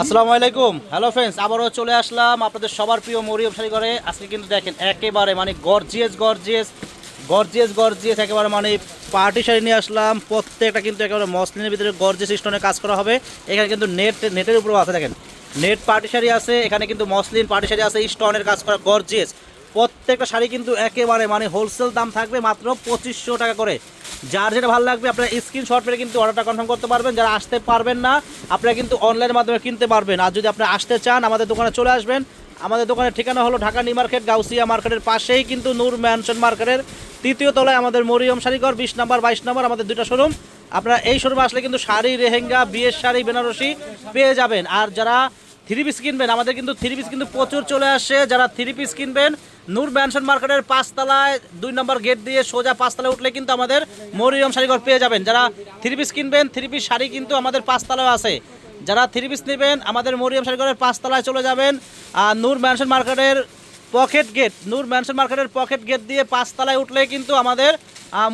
আসসালামু আলাইকুম। Hello friends আবারও চলে আসলাম আপনাদের সবার প্রিয় মরিয়ম ঘরে আজকে কিন্তু দেখেন, একেবারে মানে গর্জিয়াস গর্জিয়াস গর্জিয়াস গর্জিয়াস একেবারে মানে পার্টি শাড়ি নিয়ে আসলাম। প্রত্যেকটা কিন্তু একেবারে মসলিনের ভিতরে গর্জিয়াস স্টোনে কাজ করা হবে। এখানে কিন্তু নেট নেটের উপরেও আছে দেখেন। নেট পার্টি শাড়ি আছে, এখানে কিন্তু মসলিন পার্টি শাড়ি আছে স্টোনের কাজ করা গর্জিয়াস প্রত্যেকটা শাড়ি কিন্তু একেবারে মানে হোলসেল দাম থাকবে মাত্র পঁচিশশো টাকা করে। যার যেটা ভালো লাগবে, আপনারা স্ক্রিনশট মেরে কিন্তু অর্ডারটা কনফার্ম করতে পারবেন। যারা আসতে পারবেন না, আপনারা কিন্তু অনলাইনের মাধ্যমে কিনতে পারবেন। আর যদি আপনি আসতে চান, আমাদের দোকানে চলে আসবেন। আমাদের দোকানের ঠিকানা হলো ঢাকা নিউ মার্কেট, গাউসিয়া মার্কেটের পাশেই কিন্তু নূর ম্যানশন মার্কেটের তৃতীয় তলায় আমাদের মরিয়ম শাড়িঘর বিশ নাম্বার, বাইশ নাম্বার, আমাদের দুইটা শোরুম আপনারা এই শোরুমে আসলে কিন্তু শাড়ি রেহেঙ্গা বিয়ের শাড়ি, বেনারসি পেয়ে যাবেন। আর যারা থ্রি পিস কিনবেন, আমাদের কিন্তু থ্রি পিস কিন্তু প্রচুর চলে আসে। যারা থ্রি পিস কিনবেন নূর ম্যানশন মার্কেটের পাঁচতলায় দুই নম্বর গেট দিয়ে সোজা পাঁচতলায় উঠলে কিন্তু আমাদের মরিয়ম শাড়িঘর পেয়ে যাবেন। যারা থ্রি পিস কিনবেন থ্রি পিস শাড়ি কিন্তু আমাদের পাঁচতলায় আছে। যারা থ্রি পিস নেবেন, আমাদের মরিয়ম শাড়িঘরের পাঁচতলায় চলে যাবেন। আর নূর ম্যানশন মার্কেটের পকেট গেট, নূর ম্যানশন মার্কেটের পকেট গেট দিয়ে পাঁচতলায় উঠলে কিন্তু আমাদের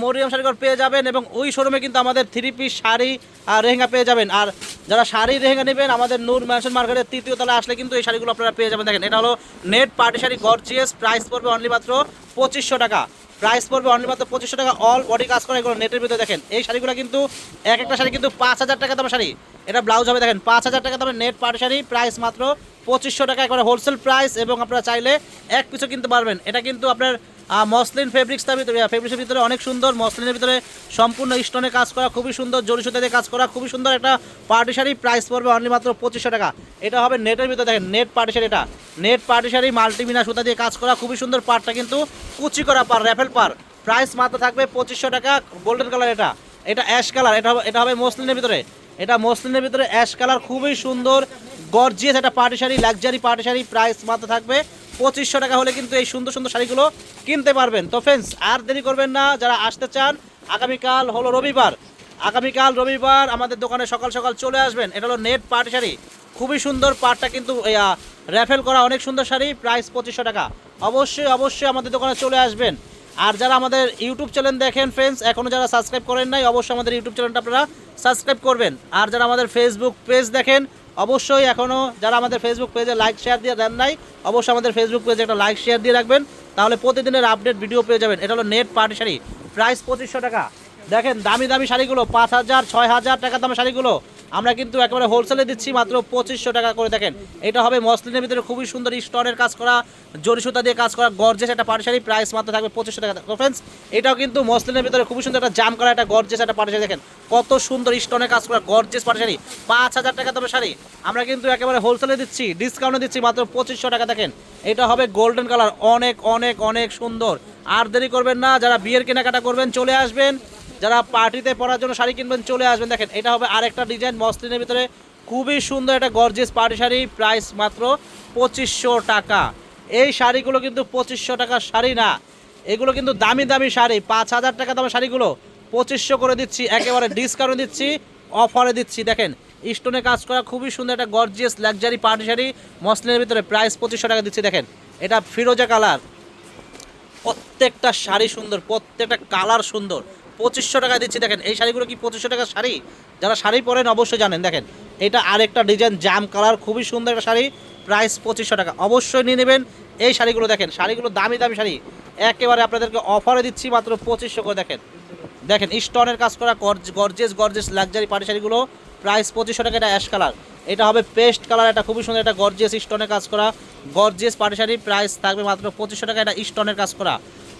মরিয়াম শাড়িঘর পেয়ে যাবেন এবং ওই শোরুমে কিন্তু আমাদের থ্রি পিস শাড়ি আর রেহেঙ্গা পেয়ে যাবেন। আর যারা শাড়ি রেহেঙ্গা নেবেন, আমাদের নূর ম্যানশন মার্কেটের তৃতীয় তলায় আসলে কিন্তু এই শাড়িগুলো আপনারা পেয়ে যাবেন। দেখেন, এটা হলো net party sari, gorgeous, price পড়বে অনলি মাত্র পঁচিশশো টাকা। প্রাইস পড়বে অনলি মাত্র পঁচিশশো টাকা অল বডি কাজ করে এগুলো নেটের ভিতরে। দেখেন, এই শাড়িগুলো কিন্তু এক একটা শাড়ি কিন্তু পাঁচ হাজার টাকা দামের শাড়ি। এটা ব্লাউজ হবে, দেখেন, পাঁচ হাজার টাকা দামের নেট পার্টি শাড়ি প্রাইস মাত্র পঁচিশশো টাকা করে হোলসেল প্রাইস এবং আপনারা চাইলে এক পিছু কিনতে পারবেন। এটা কিন্তু আপনার মসলিন ফেব্রিক্সটার ভিতরে ফেব্রিক্সের ভিতরে অনেক সুন্দর, মসলিনের ভিতরে সম্পূর্ণ স্টোনে কাজ করা, খুবই সুন্দর, জরি সুতা দিয়ে কাজ করা, খুবই সুন্দর একটা পার্টি শাড়ি প্রাইস পড়বে অনলি মাত্র পঁচিশশো টাকা। এটা হবে নেটের ভিতরে, দেখেন নেট পার্টি শাড়ি এটা। নেট পার্টি শাড়ি মাল্টিমিনা সুতা দিয়ে কাজ করা, খুবই সুন্দর পার্টটা কিন্তু কুচি করা পার র্যাফেল পার প্রাইস মাত্র থাকবে পঁচিশশো টাকা গোল্ডেন কালার এটা। এটা অ্যাশ কালার এটা হবে এটা হবে মসলিনের ভিতরে। এটা মসলিনের ভিতরে অ্যাশ কালার খুবই সুন্দর গর্জিয়াস একটা party sari luxury party sari price মাত্র থাকবে পঁচিশশো টাকা হলে কিন্তু এই সুন্দর সুন্দর শাড়িগুলো কিনতে পারবেন। তো ফ্রেন্ডস আর দেরি করবেন না, যারা আসতে চান, আগামীকাল হলো রবিবার। আগামীকাল রবিবার আমাদের দোকানে সকাল সকাল চলে আসবেন। এটা হলো নেট পার্টি শাড়ি। খুবই সুন্দর পার্টটা কিন্তু র্যাফেল করা অনেক সুন্দর শাড়ি প্রাইস পঁচিশশো টাকা। অবশ্যই অবশ্যই আমাদের দোকানে চলে আসবেন। আর যারা আমাদের ইউটিউব চ্যানেল দেখেন ফ্রেন্ডস এখনও যারা সাবস্ক্রাইব করেন নাই, অবশ্যই আমাদের ইউটিউব চ্যানেলটা আপনারা সাবস্ক্রাইব করবেন। আর যারা আমাদের ফেসবুক পেজ দেখেন, অবশ্যই এখনও যারা আমাদের ফেসবুক পেজে লাইক শেয়ার দিয়ে দেন নাই, অবশ্যই আমাদের ফেসবুক পেজে একটা লাইক শেয়ার দিয়ে রাখবেন। তাহলে প্রতিদিনের আপডেট ভিডিও পেয়ে যাবেন। এটা হলো নেট পার্টি শাড়ি। প্রাইস পঁচিশশো টাকা। দেখেন দামি দামি শাড়িগুলো, পাঁচ হাজার, ছয় হাজার টাকা দামের শাড়িগুলো। আমরা কিন্তু একেবারে হোলসেলে দিচ্ছি মাত্র পঁচিশশো টাকা করে। দেখেন, এটা হবে মসলিনের ভিতরে খুবই সুন্দর স্টোনের কাজ করা, জরি সুতা দিয়ে কাজ করা গর্জেস একটা পাটি শাড়ি প্রাইস মাত্র থাকবে পঁচিশশো টাকা। ফ্রেন্ডস এটাও কিন্তু মসলিনের ভিতরে খুবই সুন্দর একটা জাম করা একটা গর্জেস একটা পাটি শাড়ি দেখেন, কত সুন্দর স্টোনের কাজ করা গর্জেস পাটি শাড়ি পাঁচ হাজার টাকা দামের শাড়ি। আমরা কিন্তু একেবারে হোলসেলে দিচ্ছি ডিসকাউন্টে দিচ্ছি মাত্র পঁচিশশো টাকা। দেখেন, এটা হবে গোল্ডেন কালার অনেক অনেক অনেক সুন্দর। আর দেরি করবেন না, যারা বিয়ের কেনাকাটা করবেন, চলে আসবেন। যারা পার্টিতে পরার জন্য শাড়ি কিনবেন, চলে আসবেন। দেখেন, এটা হবে আরেকটা ডিজাইন মসলিনের ভিতরে। খুবই সুন্দর একটা গর্জিয়াস পার্টি শাড়ি প্রাইস মাত্র পঁচিশশো টাকা। এই শাড়িগুলো কিন্তু পঁচিশশো টাকার শাড়ি না। এগুলো কিন্তু দামি দামি শাড়ি। পাঁচ হাজার টাকা দামের শাড়িগুলো। পঁচিশশো করে দিচ্ছি, একেবারে ডিসকাউন্ট দিচ্ছি অফারে দিচ্ছি। দেখেন স্টোনে কাজ করা খুবই সুন্দর একটা গর্জিয়াস লাক্সারি পার্টি শাড়ি। মসলিনের ভিতরে প্রাইস পঁচিশশো টাকা দিচ্ছি। দেখেন, এটা ফিরোজা কালার। প্রত্যেকটা শাড়ি সুন্দর, প্রত্যেকটা কালার সুন্দর। পঁচিশশো টাকা দিচ্ছি, দেখেন, এই শাড়িগুলো কি পঁচিশশো টাকার শাড়ি? যারা শাড়ি পরেন অবশ্যই জানেন, দেখেন, এটা আরেকটা ডিজাইন জাম কালার খুবই সুন্দর একটা শাড়ি প্রাইস পঁচিশশো টাকা। অবশ্যই নিয়ে নেবেন। এই শাড়িগুলো দেখেন, শাড়িগুলো দামি দামি শাড়ি। একেবারে আপনাদেরকে অফারে দিচ্ছি মাত্র পঁচিশশো করে, দেখেন। দেখেন, স্টোনের কাজ করা গর্জেস গর্জেস লাক্সারি পাটি শাড়িগুলো প্রাইস পঁচিশশো টাকা, এটা অ্যাশ কালার এটা হবে পেস্ট কালার এটা খুবই সুন্দর একটা গর্জিয়াস স্টোনের কাজ করা। গর্জিয়াস পাটি শাড়ি প্রাইস থাকবে মাত্র পঁচিশশো টাকা, এটা স্টোনের কাজ করা।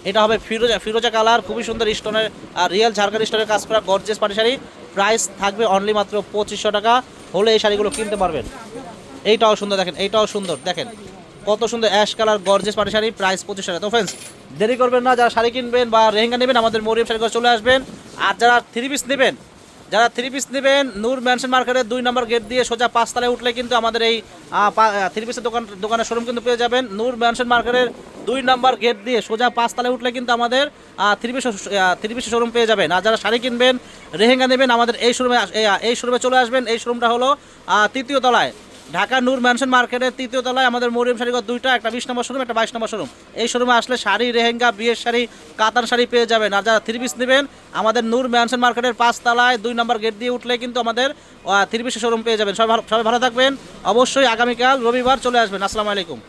এটা হবে ফিরোজা। ফিরোজা কালার, খুবই সুন্দর স্টোনের, আর রিয়েল ঝাড়খান্ড স্টোনের কাজ করা গর্জিয়াস পাটি শাড়ি। প্রাইস থাকবে অনলি মাত্র পঁচিশশো টাকা। হলে এই শাড়িগুলো কিনতে পারবেন। এইটাও সুন্দর দেখেন, এইটাও সুন্দর দেখেন। কত সুন্দর অ্যাশ কালার গর্জেস পাটি শাড়ি প্রাইস পঁচিশ টাকা। তো ফ্রেন্ডস দেরি করবেন না, যারা শাড়ি কিনবেন বা রেহেঙ্গা নেবেন, আমাদের মরিয়ম শাড়ি চলে আসবেন। আর যারা থ্রি পিস নেবেন, যারা থ্রি পিস নেবেন, নূর ম্যানশন মার্কেটের দুই নম্বর গেট দিয়ে সোজা পাঁচতলায় উঠলে কিন্তু আমাদের এই থ্রি পিসের দোকান, দোকানের শোরুম কিন্তু পেয়ে যাবেন। নূর ম্যানশন মার্কেটের দুই নম্বর গেট দিয়ে সোজা পাঁচতলায় উঠলে কিন্তু আমাদের থ্রি পিস শোরুম পেয়ে যাবেন। আর যারা শাড়ি কিনবেন রেহেঙ্গা নেবেন, আমাদের এই শোরুমে এই শোরুমে চলে আসবেন। এই শোরুমটা হলো তৃতীয় তলায়। ঢাকা নূর ম্যানশন মার্কেটের তৃতীয় তলায় আমাদের মরিয়ম শাড়িঘর দুইটা, একটা বিশ নম্বর শোরুম একটা বাইশ নম্বর শোরুম এই শোরুমে আসলে শাড়ি রেহেঙ্গা বিয়ের শাড়ি, কাতান শাড়ি পেয়ে যাবেন। আর যারা থ্রি পিস নেবেন, আমাদের নূর ম্যানশন মার্কেটের পাঁচ তলায় দুই নম্বর গেট দিয়ে উঠলে কিন্তু আমাদের থ্রি শোরুম পেয়ে যাবেন। সবাই ভালো সবাই ভালো থাকবেন। অবশ্যই আগামীকাল রবিবার চলে আসবেন। আসসালামু আলাইকুম।